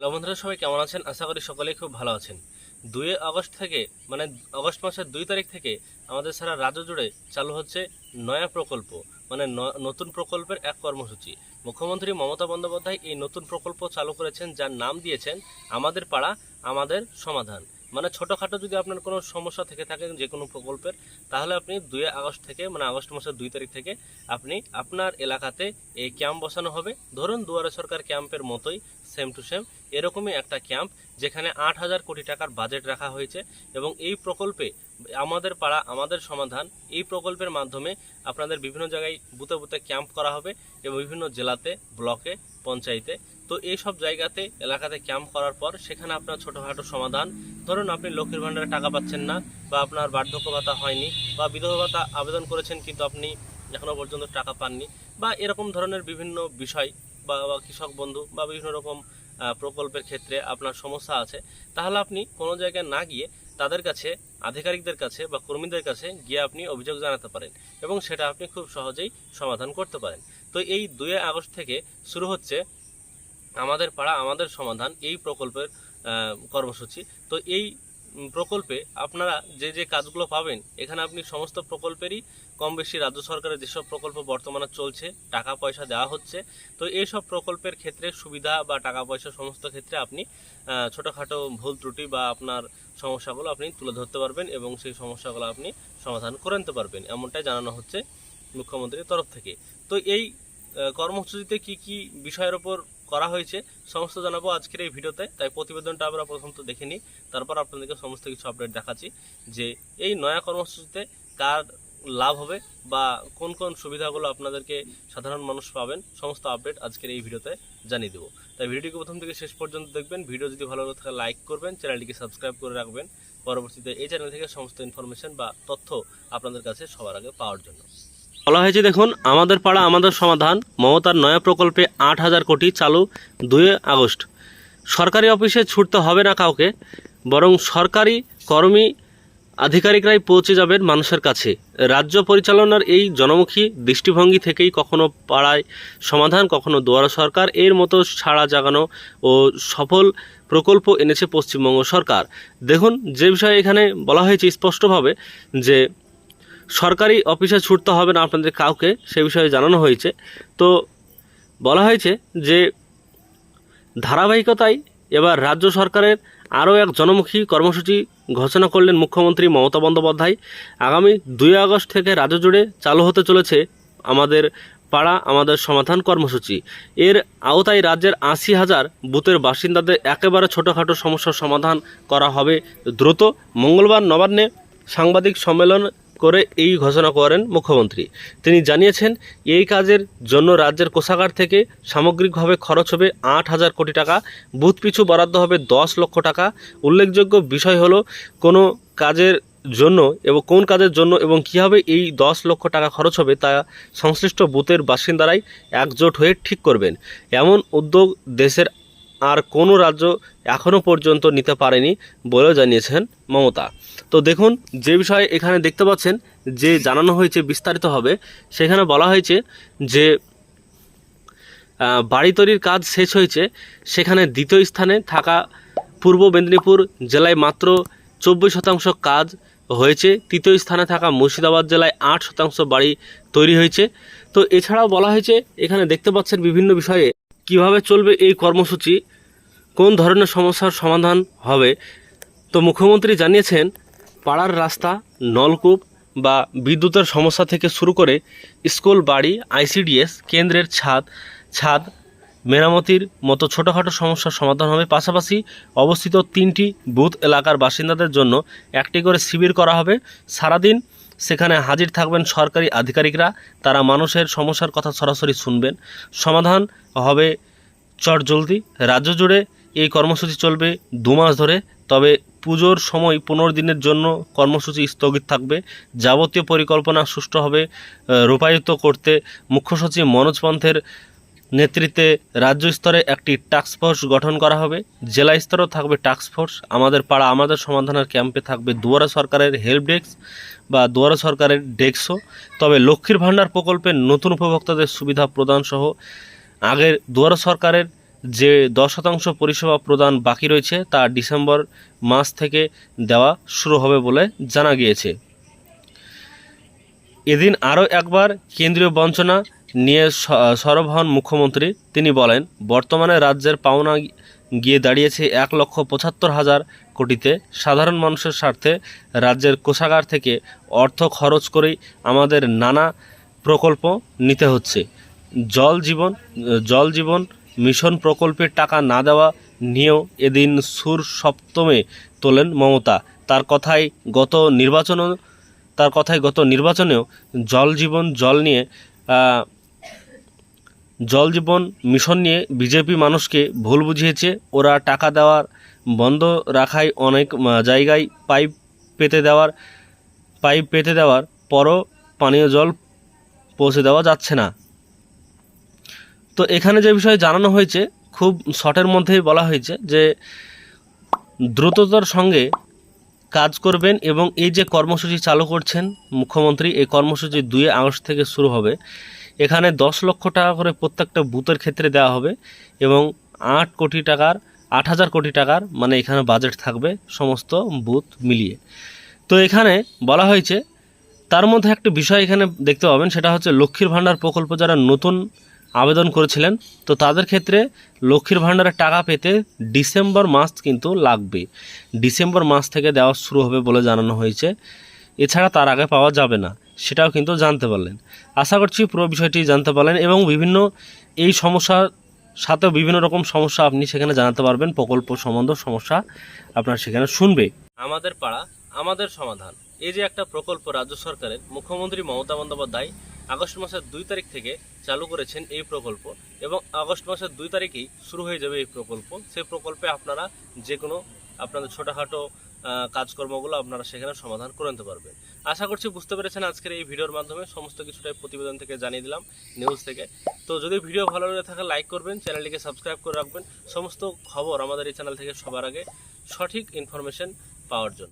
Hello বন্ধুরা, সবাই কেমন আছেন? আশা করি সকলেই খুব ভালো আছেন। দুই আগস্ট থেকে মানে আগস্ট মাসের দুই তারিখ থেকে আমাদের সারা রাজ্য জুড়ে চালু হচ্ছে নয়া প্রকল্প মানে নতুন প্রকল্পের এক কর্মসূচি। মুখ্যমন্ত্রী মমতা বন্দ্যোপাধ্যায় এই নতুন প্রকল্প চালু করেছেন, যার নাম দিয়েছেন, আমাদের পাড়া, আমাদের সমাধান। মানে ছোটোখাটো যদি আপনার কোনো সমস্যা থেকে থাকে যে কোনো প্রকল্পের, তাহলে আপনি দুই আগস্ট থেকে মানে আগস্ট মাসের দুই তারিখ থেকে আপনি আপনার এলাকাতে এই ক্যাম্প বসানো হবে। ধরুন দুয়ারে সরকার ক্যাম্পের মতোই সেম টু সেম এরকমই একটা ক্যাম্প যেখানে আট হাজার কোটি টাকার বাজেট রাখা হয়েছে এবং এই প্রকল্পে আমাদের পাড়া, আমাদের সমাধান এই প্রকল্পের মাধ্যমে আপনাদের বিভিন্ন জায়গায় বুতে বুতে ক্যাম্প করা হবে এবং বিভিন্ন জেলাতে, ব্লকে, পঞ্চায়েতে। তো এই সব জায়গাতে, এলাকাতে ক্যাম্প করার পর সেখানে আপনার ছোটোখাটো সমাধান। ধরুন আপনি লক্ষ্মীর ভাণ্ডারে টাকা পাচ্ছেন না বা আপনার বার্ধক্য ভাতা হয়নি বা বিধবা ভাতা আবেদন করেছেন কিন্তু আপনি এখনও পর্যন্ত টাকা পাননি বা এরকম ধরনের বিভিন্ন বিষয় বা কৃষক বন্ধু বা বিভিন্ন রকম প্রকল্পের ক্ষেত্রে আপনার সমস্যা আছে, তাহলে আপনি কোনো জায়গায় না গিয়ে তাদের কাছে, আধিকারিকদের কাছে বা কর্মীদের কাছে গিয়ে আপনি অভিযোগ জানাতে পারেন এবং সেটা আপনি খুব সহজেই সমাধান করতে পারেন। তো এই দুই আগস্ট থেকে শুরু হচ্ছে আমাদের পাড়া, আমাদের সমাধান এই প্রকল্পের কর্মসূচি। তো এই প্রকল্পে আপনারা যে যে কাজগুলো পাবেন, এখানে আপনি সমস্ত প্রকল্পেরই কম বেশি রাজ্য সরকারের যেসব প্রকল্প বর্তমানে চলছে, টাকা পয়সা দেওয়া হচ্ছে, তো এই সব প্রকল্পের ক্ষেত্রে সুবিধা বা টাকা পয়সা সমস্ত ক্ষেত্রে আপনি ছোটোখাটো ভুল ত্রুটি বা আপনার সমস্যাগুলো আপনি তুলে ধরতে পারবেন এবং সেই সমস্যাগুলো আপনি সমাধান করে নিতে পারবেন, এমনটাই জানানো হচ্ছে মুখ্যমন্ত্রীর তরফ থেকে। তো এই কর্মসূচিতে কি কি বিষয়ের ওপর করা হয়েছে। সমস্ত জানাব আজকের এই ভিডিওতে। তাই প্রতিবেদনটা আমরা প্রথম তো দেখে নিই। তারপর আপনাদেরকে সমস্ত কিছু আপডেট দেখাচ্ছি যে এই নয়া কর্মসূচিতে কার লাভ হবে বা কোন কোন সুবিধাগুলো আপনাদেরকে সাধারণ মানুষ পাবেন, সমস্ত আপডেট আজকের এই ভিডিওতে জানিয়ে দেবো। তাই ভিডিওটিকে প্রথম থেকে শেষ পর্যন্ত দেখবেন। ভিডিও যদি ভালো লাগে থাকে লাইক করবেন, চ্যানেলটিকে সাবস্ক্রাইব করে রাখবেন। পরবর্তীতে এই চ্যানেল থেকে সমস্ত ইনফরমেশন বা তথ্য আপনাদের কাছে সবার আগে পাওয়ার জন্য। বলা হয়েছে, দেখুন, আমাদের পাড়া, আমাদের সমাধান, মমতার নয়া প্রকল্পে আট হাজার কোটি চালু দুই আগস্ট। সরকারি অফিসে ছুটতে হবে না কাউকে, বরং সরকারি কর্মী আধিকারিকরাই পৌঁছে যাবেন মানুষের কাছে। রাজ্য পরিচালনার এই জনমুখী দৃষ্টিভঙ্গি থেকেই কখনো পাড়ায় সমাধান, কখনো দুয়ারা সরকার, এর মতো ছাড়া জাগানো ও সফল প্রকল্প এনেছে পশ্চিমবঙ্গ সরকার। দেখুন, যে বিষয়ে এখানে বলা হয়েছে স্পষ্টভাবে যে সরকারি অফিসে ছুটতে হবে না আপনাদের কাউকে সে বিষয়ে জানানো হয়েছে। তো বলা হয়েছে যে ধারাবাহিকতায় এবার রাজ্য সরকারের আরও এক জনমুখী কর্মসূচি ঘোষণা করলেন মুখ্যমন্ত্রী মমতা বন্দ্যোপাধ্যায়। আগামী দুই আগস্ট থেকে রাজ্য জুড়ে চালু হতে চলেছে আমাদের পাড়া, আমাদের সমাধান কর্মসূচি। এর আওতায় রাজ্যের আশি হাজার বুথের বাসিন্দাদের একেবারে ছোটোখাটো সমস্যার সমাধান করা হবে দ্রুত। মঙ্গলবার নবান্নে সাংবাদিক সম্মেলন করে এই ঘোষণা করেন মুখ্যমন্ত্রী। তিনি জানিয়েছেন, এই কাজের জন্য রাজ্যের কোষাগার থেকে সামগ্রিকভাবে খরচ হবে আট হাজার কোটি টাকা, বুথ পিছু বরাদ্দ হবে দশ লক্ষ টাকা। উল্লেখযোগ্য বিষয় হলো, কোনো কাজের জন্য এবং কোন কাজের জন্য এবং কীভাবে এই দশ লক্ষ টাকা খরচ হবে তা সংশ্লিষ্ট বুথের বাসিন্দারাই একজোট হয়ে ঠিক করবেন। এমন উদ্যোগ দেশের আর কোনো রাজ্য এখনও পর্যন্ত নিতে পারেনি বলেও জানিয়েছেন মমতা। তো দেখুন, যে বিষয়ে এখানে দেখতে পাচ্ছেন, যে জানানো হয়েছে বিস্তারিতভাবে সেখানে বলা হয়েছে যে বাড়ি তৈরির কাজ শেষ হয়েছে, সেখানে দ্বিতীয় স্থানে থাকা পূর্ব মেদিনীপুর জেলায় মাত্র চব্বিশ শতাংশ কাজ হয়েছে, তৃতীয় স্থানে থাকা মুর্শিদাবাদ জেলায় আট শতাংশ বাড়ি তৈরি হয়েছে। তো এছাড়াও বলা হয়েছে, এখানে দেখতে পাচ্ছেন বিভিন্ন বিষয়ে কীভাবে চলবে এই কর্মসূচি, কোন ধরনের সমস্যার সমাধান হবে, তো মুখ্যমন্ত্রী জানিয়েছেন, পাড়ার রাস্তা, নলকূপ বা বিদ্যুতের সমস্যা থেকে শুরু করে স্কুল, বাড়ি, আইসিডিএস, কেন্দ্রের ছাদ ছাদ, মেরামতির মতো ছোটোখাটো সমস্যার সমাধান হবে। পাশাপাশি অবস্থিত তিনটি বুথ এলাকার বাসিন্দাদের জন্য একটি করে শিবির করা হবে। সারাদিন সেখানে হাজির থাকবেন সরকারি আধিকারিকরা। তারা মানুষের সমস্যার কথা সরাসরি শুনবেন। সমাধান হবে চট জলদি। রাজ্য জুড়ে এই কর্মসূচি চলবে দু মাস ধরে। তবে পুজোর সময় পনেরো দিনের জন্য কর্মসূচি স্থগিত থাকবে। যাবতীয় পরিকল্পনা সুষ্ঠুভাবে রূপায়িত করতে মুখ্য সচিব মনোজ পন্থের নেতৃত্বে রাজ্য স্তরে একটি টাস্ক ফোর্স গঠন করা হবে। জেলা স্তরেও থাকবে টাস্ক ফোর্স আমাদের পাড়া, আমাদের সমাধানের ক্যাম্পে থাকবে দুয়ারা সরকারের হেল্প ডেস্ক বা দুয়ারা সরকারের ডেস্কও তবে লক্ষ্মীর ভাণ্ডার প্রকল্পের নতুন উপভোক্তাদের সুবিধা প্রদান সহ আগের দুয়ারা সরকারের যে দশ শতাংশ পরিষেবা প্রদান বাকি রয়েছে, তা ডিসেম্বর মাস থেকে দেওয়া শুরু হবে বলে জানা গিয়েছে। এদিন আরও একবার কেন্দ্রীয় বঞ্চনা নিয়ে সরব হন মুখ্যমন্ত্রী। তিনি বলেন, বর্তমানে রাজ্যের পাওনা গিয়ে দাঁড়িয়েছে এক লক্ষ পঁচাত্তর হাজার কোটিতে। সাধারণ মানুষের স্বার্থে রাজ্যের কোষাগার থেকে অর্থ খরচ করেই আমাদের নানা প্রকল্প নিতে হচ্ছে। জল জীবন জল জীবন মিশন প্রকল্পের টাকা না দেওয়া নিয়েও এদিন সুর সপ্তমে তোলেন মমতা। তার কথাই গত নির্বাচনও, তার কথায় গত নির্বাচনেও জল জীবন, জল নিয়ে জল জীবন মিশন নিয়ে বিজেপি মানুষকে ভুল বুঝিয়েছে। ওরা টাকা দেওয়ার, বন্ধ রাখায় অনেক জায়গায় পাইপ পেতে দেওয়ার, পাইপ পেতে দেওয়ার পরও পানীয় জল পৌঁছে দেওয়া যাচ্ছে না। তো এখানে যে বিষয়ে জানানো হয়েছে, খুব শর্টের মধ্যেই বলা হয়েছে যে দ্রুততার সঙ্গে কাজ করবেন এবং এই যে কর্মসূচি চালু করছেন মুখ্যমন্ত্রী, এই কর্মসূচি দুই আগস্ট থেকে শুরু হবে। এখানে দশ লক্ষ টাকা করে প্রত্যেকটা বুথের ক্ষেত্রে দেওয়া হবে এবং আট কোটি টাকার, আট হাজার কোটি টাকার মানে এখানে বাজেট থাকবে সমস্ত বুথ মিলিয়ে। তো এখানে বলা হয়েছে, তার মধ্যে একটা বিষয় এখানে দেখতে পাবেন, সেটা হচ্ছে লক্ষ্মীর ভাণ্ডার প্রকল্প যারা নতুন আবেদন করেছিলেন, তো তাদের ক্ষেত্রে লক্ষ্মীর ভাণ্ডারের টাকা পেতে ডিসেম্বর মাস কিন্তু লাগবে। ডিসেম্বর মাস থেকে দেওয়া শুরু হবে বলে জানানো হয়েছে। এছাড়া তার আগে পাওয়া যাবে না। সেটাও কিন্তু জানতে পারলেন। আশা করছি পুরো বিষয়টি জানতে পারলেন এবং বিভিন্ন এই সমস্যার সাথেও বিভিন্ন রকম সমস্যা আপনি সেখানে জানাতে পারবেন, প্রকল্প সম্বন্ধ সমস্যা আপনার সেখানে শুনবে। আমাদের পাড়া, আমাদের সমাধান। এই যে একটা প্রকল্প রাজ্য সরকারের মুখ্যমন্ত্রী মমতা বন্দ্যোপাধ্যায় আগস্ট মাসের দুই তারিখ থেকে চালু করেছেন এই প্রকল্প এবং আগস্ট মাসের দুই তারিখেই শুরু হয়ে যাবে এই প্রকল্প। সেই প্রকল্পে আপনারা যে কোনো আপনাদের ছোটোখাটো কাজকর্মগুলো আপনারা সেখানে সমাধান করে নিতে পারবেন। আশা করছি বুঝতে পেরেছেন আজকের এই ভিডিওর মাধ্যমে সমস্ত কিছুটাই প্রতিবেদন থেকে জানিয়ে দিলাম নিউজ থেকে। তো যদি ভিডিও ভালো লেগে থাকে লাইক করবেন, চ্যানেলটিকে সাবস্ক্রাইব করে রাখবেন। সমস্ত খবর আমাদের এই চ্যানেল থেকে সবার আগে সঠিক ইনফরমেশন পাওয়ার জন্য।